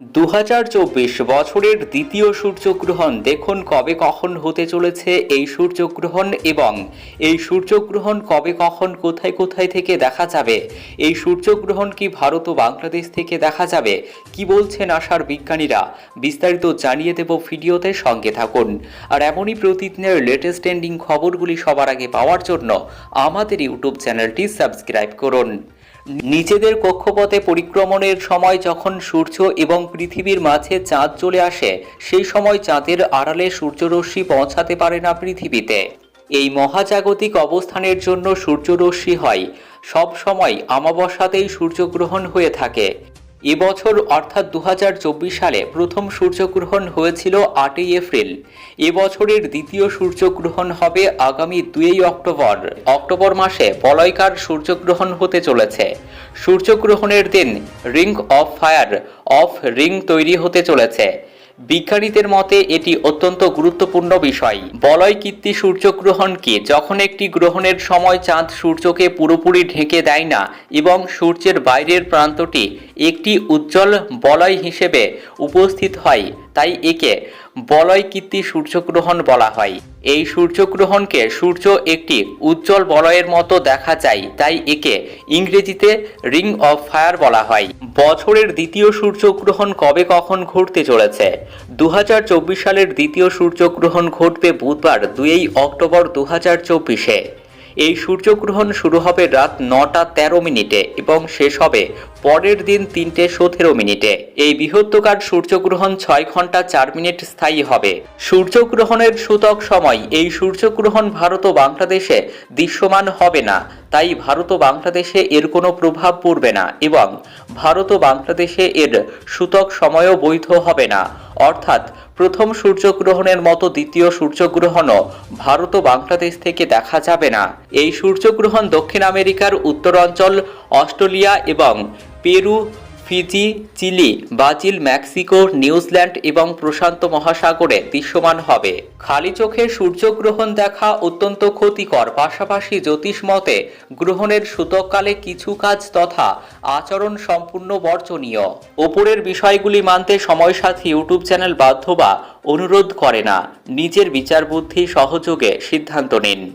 দু হাজার চব্বিশ বছরের দ্বিতীয় সূর্যগ্রহণ দেখুন কবে কখন হতে চলেছে এই সূর্যগ্রহণ এবং এই সূর্যগ্রহণ কবে কখন কোথায় কোথায় থেকে দেখা যাবে? এই সূর্যগ্রহণ কি ভারত ও বাংলাদেশ থেকে দেখা যাবে? কি বলছেন আশার বিজ্ঞানীরা? বিস্তারিত জানিয়ে দেব ভিডিওতে সঙ্গে থাকুন। আর এমনই প্রতিদিনের লেটেস্ট ট্রেন্ডিং খবরগুলি সবার আগে পাওয়ার জন্য আমাদের ইউটিউব চ্যানেলটি সাবস্ক্রাইব করুন। নিজেদের কক্ষপথে পরিক্রমণের সময় যখন সূর্য এবং পৃথিবীর মাঝে চাঁদ চলে আসে, সেই সময় চাঁদের আড়ালে সূর্যরশ্মি পৌঁছাতে পারে না পৃথিবীতে। এই মহাজাগতিক অবস্থানের জন্য সূর্যরশ্মি হয়। সব সময় আমাবস্যাতেই সূর্যগ্রহণ হয়ে থাকে। এবছর অর্থাৎ দু হাজার চব্বিশ সালে প্রথম সূর্যগ্রহণ হয়েছিল আটই এপ্রিল। এবছরের দ্বিতীয় সূর্যগ্রহণ হবে আগামী দুই অক্টোবর। অক্টোবর মাসে বলয়কার সূর্যগ্রহণ হতে চলেছে। সূর্যগ্রহণের দিন ring of fire, of ring তৈরি হতে চলেছে। বিজ্ঞানীদের মতে এটি অত্যন্ত গুরুত্বপূর্ণ বিষয়। বলয় কীর্তি সূর্যগ্রহণকে যখন একটি গ্রহণের সময় চাঁদ সূর্যকে পুরোপুরি ঢেকে দেয় না এবং সূর্যের বাইরের প্রান্তটি একটি উজ্জ্বল বলয় হিসেবে উপস্থিত হয় তাই একে বলয় কীর্তি সূর্যগ্রহণ বলা হয়। এই সূর্যগ্রহণকে সূর্য একটি উজ্জ্বল বলয়ের মতো দেখা যায়, তাই একে ইংরেজিতে রিং অফ ফায়ার বলা হয়। বছরের দ্বিতীয় সূর্যগ্রহণ কবে কখন ঘটতে চলেছে? দু হাজার চব্বিশ সালের দ্বিতীয় সূর্যগ্রহণ ঘটবে বুধবার, দুই অক্টোবর দু হাজার চব্বিশে। এই সূর্যগ্রহণ শুরু হবে রাত নটা তেরো মিনিটে এবং শেষ হবে পরের দিন তিনটে সতেরো মিনিটে। এই বৃহত্তকার সূর্যগ্রহণ ছয় ঘণ্টা চার মিনিট স্থায়ী হবে। সূর্যগ্রহণের সূতক সময়, এই সূর্যগ্রহণ ভারত ও বাংলাদেশে দৃশ্যমান হবে না। তাই ভারত ও বাংলাদেশে এর কোনো প্রভাব পড়বে না এবং ভারত ও বাংলাদেশে এর সূতক সময়ও বৈধ হবে না। অর্থাৎ প্রথম সূর্যগ্রহণের মতো দ্বিতীয় সূর্যগ্রহণও ভারত ও বাংলাদেশ থেকে দেখা যাবে না। এই সূর্যগ্রহণ দক্ষিণ আমেরিকার উত্তরাঞ্চল অস্ট্রেলিয়া এবং Peru, Fiji, Chile, Brazil, Mexico, New Zealand এবং প্রশান্ত মহাসাগরে দৃশ্যমান হবে। খালি চোখে সূর্যগ্রহণ দেখা অত্যন্ত ক্ষতিকর। পাশাপাশি জ্যোতিষ মতে, গ্রহণের সূতককালে কিছু কাজ তথা আচরণ সম্পূর্ণ বর্জনীয়। ওপরের বিষয়গুলি মানতে সময়সাথী ইউটিউব চ্যানেল বাধ্য বা অনুরোধ করে না। নিজের বিচার বুদ্ধি সহযোগে সিদ্ধান্ত নিন।